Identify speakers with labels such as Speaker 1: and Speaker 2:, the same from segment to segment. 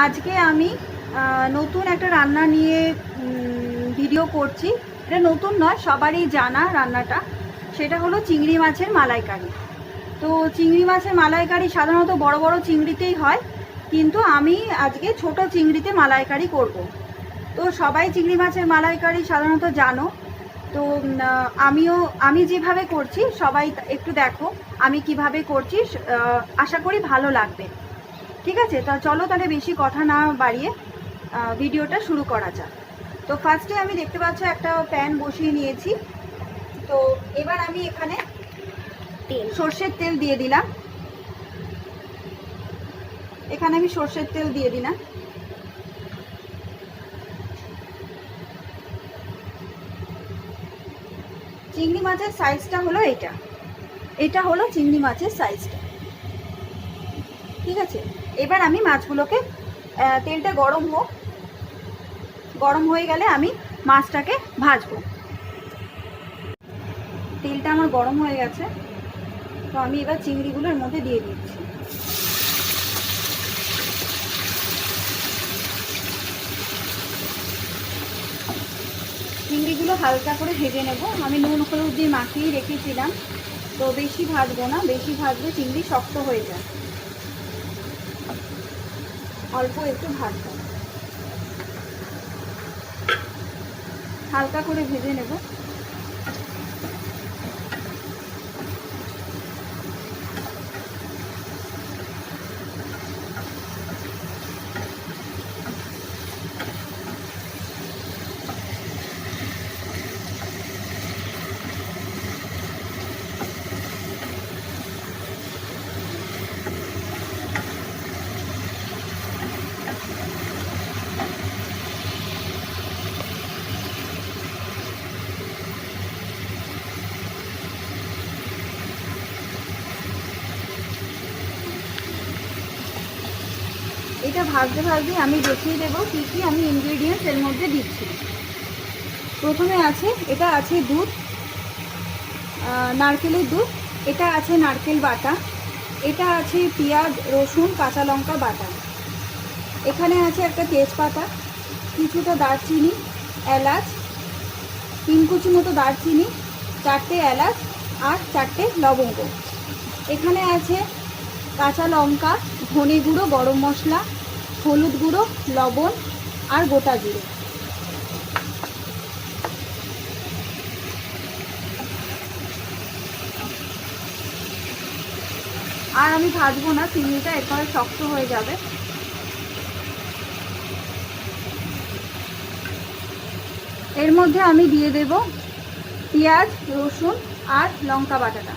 Speaker 1: আজকে আমি নতুন একটা রান্না নিয়ে ভিডিও করছি। এটা নতুন নয়, সবারই জানা রান্নাটা। সেটা হলো চিংড়ি মাছের মালাইকারি। তো চিংড়ি মাছের মালাইকারি সাধারণত বড় বড় চিংড়িতেই হয়, কিন্তু আমি আজকে ছোট চিংড়িতে মালাইকারি করব। তো সবাই চিংড়ি মাছের মালাইকারি সাধারণত জানো। তো আমিও, আমি যেভাবে করছি, সবাই একটু দেখো, আমি কীভাবে করছি আশা করি ভালো লাগবে। ঠিক আছে তা চলো তাহলে বেশি কথা না বাড়িয়ে ভিডিওটা শুরু করা যাক। তো ফার্স্টে আমি দেখতে পাচ্ছ একটা প্যান বসিয়ে নিয়েছি। তো এবার আমি এখানে
Speaker 2: তেল।
Speaker 1: সর্ষের তেল দিয়ে দিলাম। এখানে আমি সর্ষের তেল দিয়ে দিলাম। চিংড়ি মাছের সাইজটা হলো এটা। এটা হলো চিংড়ি মাছের সাইজটা ঠিক আছে? এবার আমি মাছগুলোকে তেলটা গরম হোক, গরম হয়ে গেলে আমি মাছটাকে ভাজবো। তেলটা আমার গরম হয়ে গেছে, তো আমি এবার চিংড়িগুলোর মধ্যে দিয়ে দিচ্ছি। চিংড়িগুলো হালকা করে ভেজে নেব। আমি নুন, হলুদ দিয়ে মাখিয়ে রেখেছিলাম, তো বেশি ভাজবো না, বেশি ভাজলে চিংড়ি শক্ত হয়ে যায়। অল্প একটু ভাত হালকা করে ভেজে নেব। এটা ভাজতে ভাজতে আমি দেখিয়ে দেবো কী কী আমি ইনগ্রেডিয়েন্টস এর মধ্যে দিচ্ছি। প্রথমে আছে, এটা আছে দুধ নারকেলের দুধ, এটা আছে নারকেল বাটা, এটা আছে পেঁয়াজ, রসুন, কাঁচা লঙ্কা বাটা। এখানে আছে একটা তেজপাতা, কিছুটা দারচিনি, এলাচ তিন কুচি মতো দারচিনি, চারটে এলাচ আর চারটে লবঙ্গ। এখানে আছে কাঁচা লঙ্কা, ধনে গুঁড়ো, গরম মশলা, হলুদ গুঁড়ো, লবণ আর গোটা জিরে। আর আমি ভাজবো না চিংড়িটা এরপরে শক্ত হয়ে যাবে। এর মধ্যে আমি দিয়ে দেব পেঁয়াজ, রসুন আর লঙ্কা বাটাটা।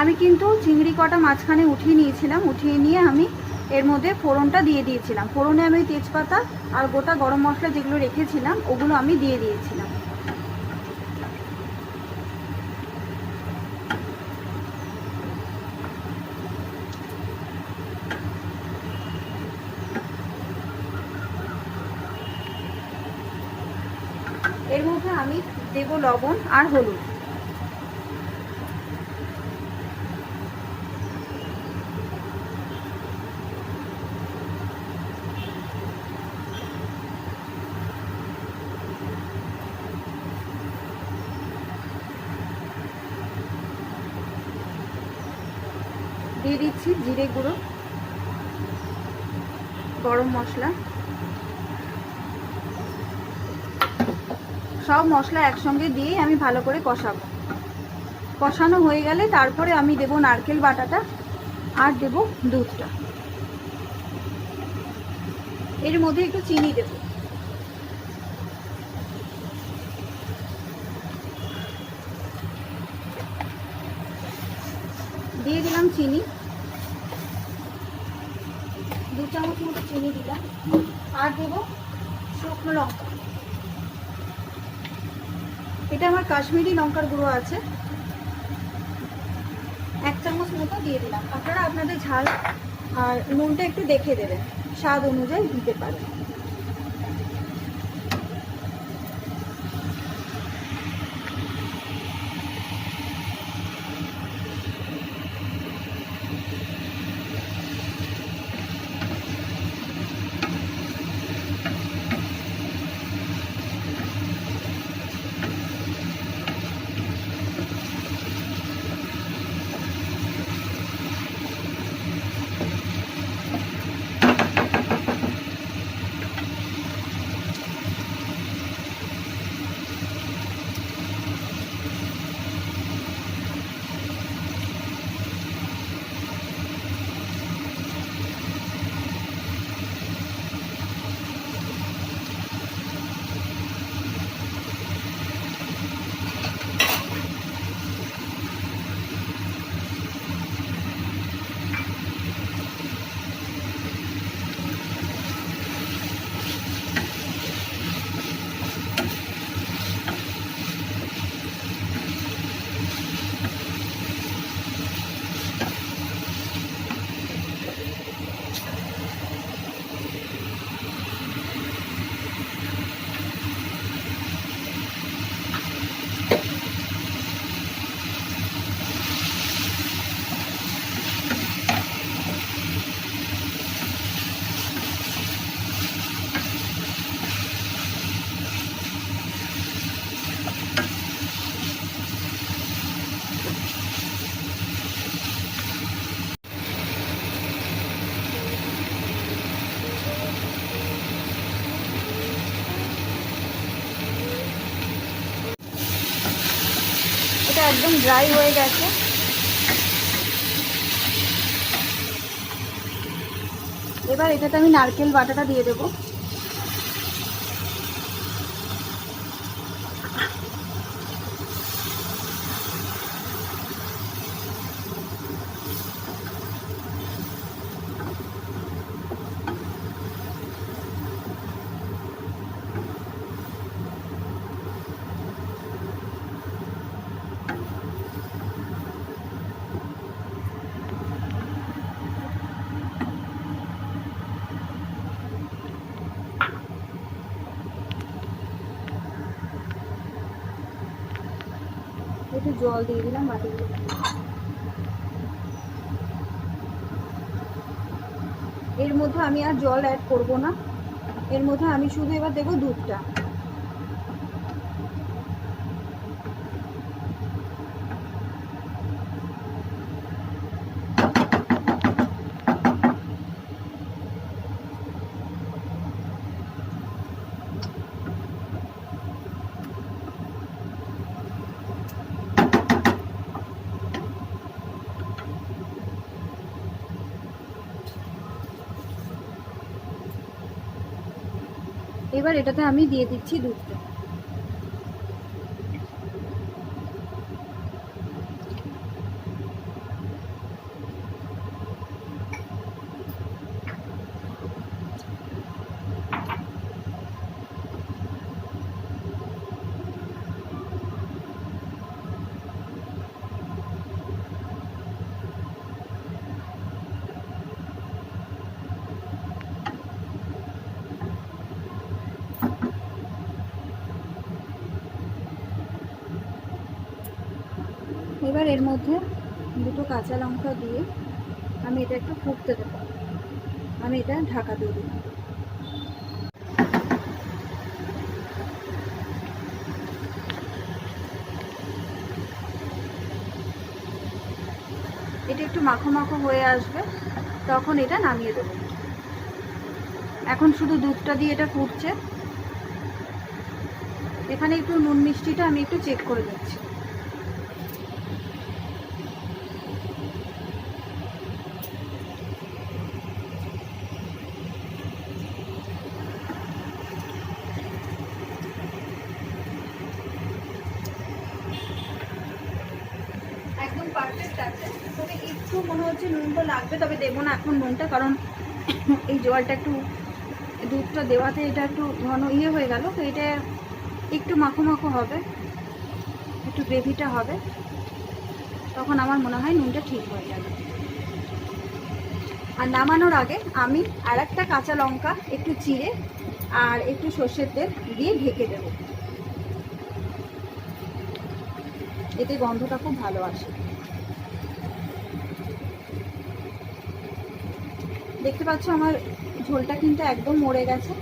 Speaker 1: আমি কিন্তু চিংড়ি কটা মাঝখানে উঠিয়ে নিয়েছিলাম, উঠিয়ে নিয়ে আমি এর মধ্যে ফোড়নটা দিয়ে দিয়েছিলাম। ফোড়নে আমি তেজপাতা আর গোটা গরম মশলা যেগুলো রেখেছিলাম, ওগুলো আমি দিয়ে দিয়েছিলাম। এর মধ্যে আমি দেব লবণ আর হলুদ। দিয়ে দিচ্ছি জিরে গুঁড়ো, গরম মশলা। সব মশলা একসঙ্গে দিয়ে আমি ভালো করে কষাবো। কষানো হয়ে গেলে তারপরে আমি দেব নারকেল বাটাটা আর দেব দুধটা। এর মধ্যে একটু চিনি দেব। দিয়ে দিলাম চিনি। দু চামচ মতো চিনি দিলাম। আর দেব শুকনো লঙ্কা। এটা আমার কাশ্মীরি লঙ্কার গুঁড়ো আছে। এক চামচ মতো দিয়ে দিলাম। আপনারা আপনাদের ঝাল আর নুনটা একটু দেখে দেবেন। স্বাদ অনুযায়ী দিতে পারেন। একদম ড্রাই হয়ে গেছে। এবার এটাতে আমি নারকেল বাটাটা দিয়ে দেবো। জল দিয়ে দিলাম বাটিতে এর মধ্যে আমি আর জল অ্যাড করব না। এর মধ্যে আমি শুধু এবার দেবো দুধটা। এবার এটাতে আমি দিয়ে দিচ্ছি দুধটা। এবার এর মধ্যে দুটো কাঁচা লঙ্কা দিয়ে আমি এটা একটু ফুটতে দেবো। আমি এটা ঢাকা দিয়ে দিই এটা একটু মাখো মাখো হয়ে আসবে, তখন এটা নামিয়ে দেবো। এখন শুধু দুধটা দিয়ে এটা ফুটছে। এখানে একটু নুন মিষ্টিটা আমি একটু চেক করে দিচ্ছি একদম পারফেক্ট আছে। তবে একটু মনে হচ্ছে নুনটা লাগবে, তবে দেবো না এখন নুনটা, কারণ এই জলটা একটু দুধটা দেওয়াতে এটা একটু ঘন ইয়ে হয়ে গেল, তো এটা একটু মাখো মাখো হবে, একটু গ্রেভিটা হবে। তখন আমার মনে হয় নুনটা ঠিক হয়ে যাবে। আর নামানোর আগে আমি আর একটা কাঁচা লঙ্কা, একটু চিড়ে আর একটু সর্ষের তেল দিয়ে ঢেকে দেব। এতে গন্ধটা খুব ভালো আসে। দেখতে পাচ্ছ আমার ঝোলটা কিন্তু একদম মরে গেছে।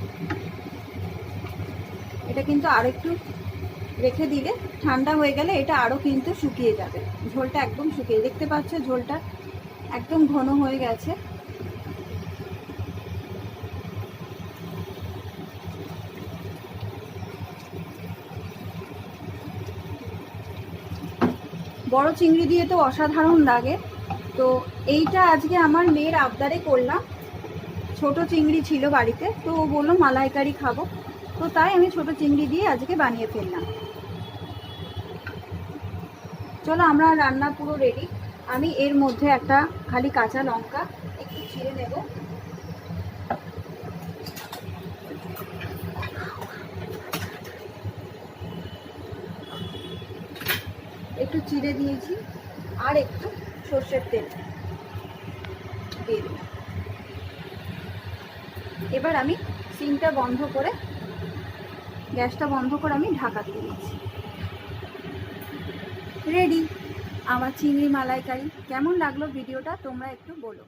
Speaker 1: এটা কিন্তু আর একটু রেখে দিলে ঠান্ডা হয়ে গেলে এটা আরও কিন্তু শুকিয়ে যাবে। ঝোলটা একদম শুকিয়ে দেখতে পাচ্ছ ঝোলটা একদম ঘন হয়ে গেছে। বড় চিংড়ি দিয়ে তো অসাধারণ লাগে। তো এইটা আজকে আমার মেয়ের আবদারে করলাম। ছোট চিংড়ি ছিল বাড়িতে, তো ও বলল, মালাইকারি খাব। তো তাই আমি ছোট চিংড়ি দিয়ে আজকে বানিয়ে ফেললাম। চলো, আমরা রান্না পুরো রেডি আমি এর মধ্যে একটা খালি কাঁচা লঙ্কা একটু ছিঁড়ে নেব। একটু চিড়ে দিয়েছি, আর একটু সর্ষের তেল দিয়ে দিলাম। এবার আমি সিমটা বন্ধ করে, গ্যাসটা বন্ধ করে আমি ঢাকা দিয়ে দিচ্ছি। রেডি আমার চিংড়ি মালাইকারি। কেমন লাগল ভিডিওটা? তোমরা একটু বলো।